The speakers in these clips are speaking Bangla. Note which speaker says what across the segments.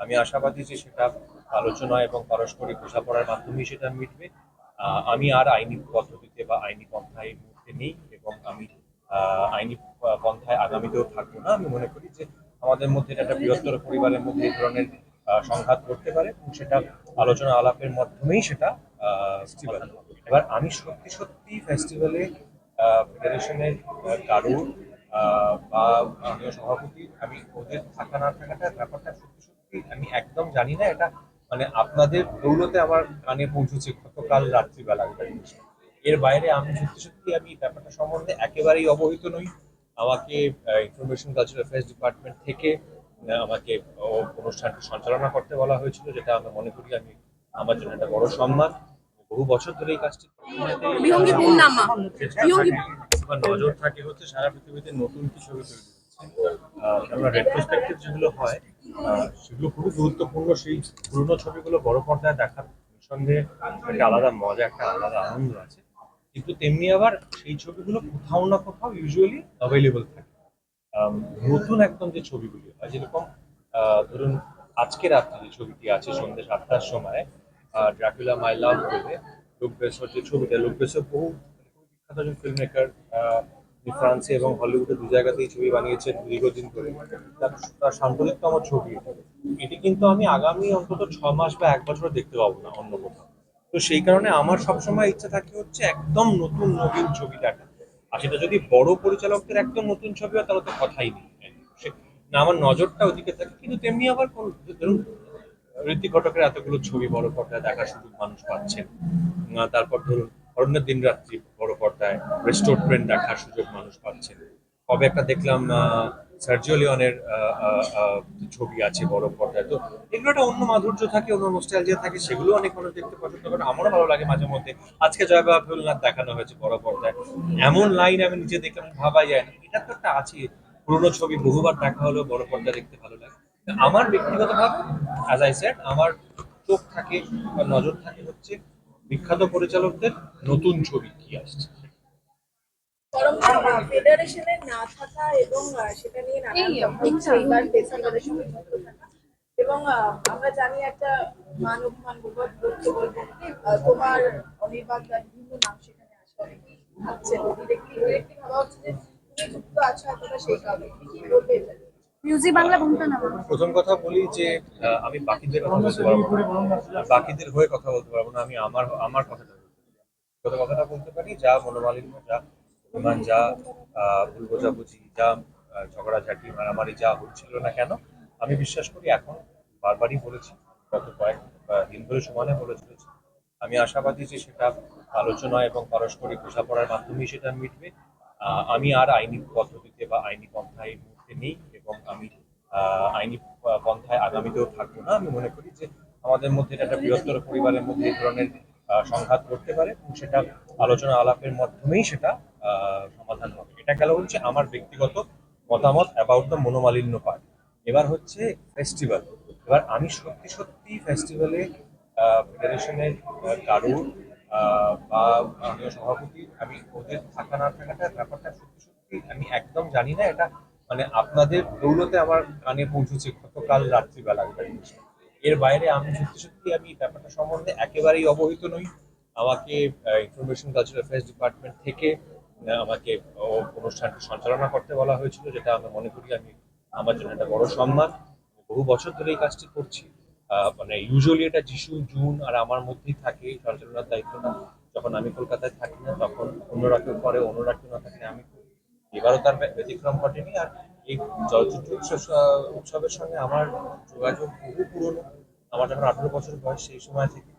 Speaker 1: আমি আশাবাদী যে সেটা আলোচনা এবং পারস্পরিক বোঝাপড়ার মাধ্যমেই সেটা মিটবে আমি আর আইনি পদ্ধতিতে বা আইনি পন্থায় এই মুহূর্তে নেই এবং আমি আইনি পন্থায় আগামীতেও থাকব না আমি মনে করি যে আমাদের মধ্যে একটা বৃহত্তর পরিবারের মধ্যে এই ধরনের সংঘাত করতে পারে এবং সেটা আলোচনা আলাপের মাধ্যমেই সেটা। এবার আমি সত্যি সত্যি ফেস্টিভ্যালে ফেডারেশনের কারুর বা সভাপতি আমি ওদের থাকা না থাকাটা ব্যাপারটা আমি একদম জানি না এটা মানে আপনাদের দৌলতে আমার কানে পৌঁছেছে গতকাল রাত্রিবেলা। এর বাইরে আমি সত্যি সত্যি আমি ব্যাপারটা সম্বন্ধে একেবারেই অবহিত নই। আমাকে ইনফরমেশন কালচার অ্যাফেয়ার্স ডিপার্টমেন্ট থেকে আমাকে অনুষ্ঠানটি সঞ্চালনা করতে বলা হয়েছিল যেটা আমি মনে করি আমি আমার জন্য একটা বড় সম্মান। বহু বছর ধরে এই কাজটি নজর থাকে হচ্ছে সারা পৃথিবীতে নতুন কি ছবি তৈরি আমরা রেট্রোস্পেক্টিভ যেগুলো হয় সেগুলো খুবই গুরুত্বপূর্ণ। সেই পুরনো ছবিগুলো বড় পর্দায় দেখার নিঃসন্দেহে একটা আলাদা মজা, একটা আলাদা আনন্দ আছে। কিন্তু তেমনি আবার সেই ছবিগুলো কোথাও না কোথাও ইউজুয়ালি অ্যাভেলেবল থাকে। নতুন একদম যে ছবিগুলি হয়, যেরকম ধরুন, আজকে রাত্রে যে ছবিটি আছে, সন্ধ্যে সাতটার সময় ড্রাকুলা মাই লাভ বলে লোক বেসর যে ছবিটা, লোক বেসর বহু বিখ্যাত ফিল্ম মেকার ফ্রান্সে এবং হলিউডে দু জায়গাতেই ছবি বানিয়েছেন দীর্ঘদিন ধরে। তার সাম্প্রতিকতম ছবি। এটা। কিন্তু আমি আগামী অন্তত ছ মাস বা এক বছর দেখতে পাবো না অন্য কোথাও। তো সেই কারণে আমার সবসময় ইচ্ছা থাকে হচ্ছে একদম নতুন নবীন ছবি দেখা। আর সেটা যদি বড় পরিচালকদের একদম নতুন ছবি হয়, তাহলে তো কথাই নেই। না, আমার নজরটা ওদিকে থাকে। কিন্তু তেমনি আবার ধরুন ঋতিক ঘটকের এতগুলো ছবি বড় পর্দায় দেখার সুযোগ মানুষ পাচ্ছেন তারপর ধরুন, অরণ্যের দিন রাত্রি বড় রেস্টোর ট্রেন দেখার সুযোগ মানুষ পাচ্ছেন কবে একটা দেখলাম সার্জিও লিওনের ছবি আছে বড় পর্দায়, তো এগুলো একটা অন্য মাধুর্য থাকে, অন্য নোস্টালজিয়া থাকে, সেগুলো অনেক মানুষ দেখতে পছন্দ করে। আমারও ভালো লাগে মাঝে মধ্যে। আজকে জয়বাবা ফেলনাথ দেখানো হয়েছে বড় পর্দায়। এমন লাইন আমি নিজে দেখলাম ভাবা যায় না। এটা তো একটা আছে, পুরোনো ছবি, বহুবার দেখা হলেও বড় পর্দায় দেখতে ভালো লাগে। আমার ব্যক্তিগতভাবে অ্যাজ আই সেড আমার চোখ থাকে বা নজর থাকে হচ্ছে বিখ্যাত পরিচালকদের নতুন ছবি কি আসছে।
Speaker 2: ফেডারেশনে না থাকা এবং সেটা নিয়ে নানান এবং আমরা জানি একটা মান বলব তোমার অনির্বাণ বিভিন্ন নাম সেখানে আসে অনেকেই ভাবছেন। ডিরেক্টলি ডিরেক্টলি ভাবা হচ্ছে যে তুমি যুক্ত আছো এতটা সেই কারণে। কি বলবে এটা? নিয়ে?
Speaker 3: মিউজিক বাংলা
Speaker 1: প্রথম কথা বলি যে আহ, আমি বাকিদের কথা বলতে পারব বাকিদের হয়ে কথা বলতে পারব না আমি আমার আমার কথাটা বলতে পারি। যা মনোমালিন্য যা অভিমান যা ভুল বোঝাবুঝি, যা ঝগড়াঝাটি, মারামারি যা হচ্ছিল না কেন, আমি বিশ্বাস করি এখন বারবারই বলেছি, গত কয়েক দিন ধরে সমানে বলে চলেছি আমি আশাবাদী যে সেটা আলোচনা এবং পারস্পরিক বোঝাপড়ার মাধ্যমেই সেটা মিটবে। আমি আর আইনি পদ্ধতিতে বা আইনি পন্থায় মুহূর্তে নেই এবং আমি আইনি পন্থায় আগামীতেও থাকব না। আমি মনে করি যে আমাদের মধ্যে একটা বৃহত্তর পরিবারের মধ্যে এই ধরনের সংঘাত করতে পারে এবং সেটা আলোচনা আলাপের মাধ্যমেই সেটা সমাধান হবে এটা গেল হচ্ছে আমার ব্যক্তিগত মতামত অ্যাবাউট দ্য মনোমালিন্য পার্ট এবার হচ্ছে ফেস্টিভ্যাল এবার আমি সত্যি সত্যি ফেস্টিভ্যালে ফেডারেশনের কারুর বা সভাপতি আমি ওদের থাকা না থাকাটা ব্যাপারটা সত্যি সত্যি আমি একদম জানি না। এটা মানে আপনাদের দৌলতে আমার কানে পৌঁছেছে গতকাল রাত্রিবেলা। এর বাইরে আমি সত্যি সত্যি আমি ব্যাপারটা সম্বন্ধে একেবারেই অবহিত নই। আমাকে ইনফরমেশন কালচার অ্যাফেয়ার্স ডিপার্টমেন্ট থেকে আমাকে অনুষ্ঠানটি সঞ্চালনা করতে বলা হয়েছিল, যেটা আমি মনে করি আমি আমার জন্য একটা বড় সম্মান। বহু বছর ধরে এই কাজটি করছি। মানে ইউজুয়ালি এটা যিশু, জুন আর আমার মধ্যেই থাকে সঞ্চালনার দায়িত্বটা যখন আমি কলকাতায় থাকি না, তখন অন্যরা কেউ করে, অন্যরা কেউ না থাকলে আমি। এবারও তার ব্যতিক্রম ঘটেনি আর এই চলচ্চিত্র উৎসব উৎসবের সঙ্গে আমার যোগাযোগ বহু পুরনো। আমার যখন আঠারো বছর বয়স সেই সময় থেকে,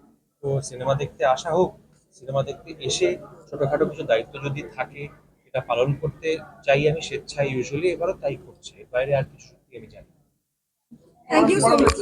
Speaker 1: তো সিনেমা দেখতে আসা হোক সিনেমা দেখতে এসে ছোটখাটো কিছু দায়িত্ব যদি থাকে, এটা পালন করতে চাই আমি, স্বেচ্ছায় ইউজুয়ালি এবারও তাই করছে। বাইরে আর কিছু আমি জানি
Speaker 3: থ্যাংক ইউ সো মাচ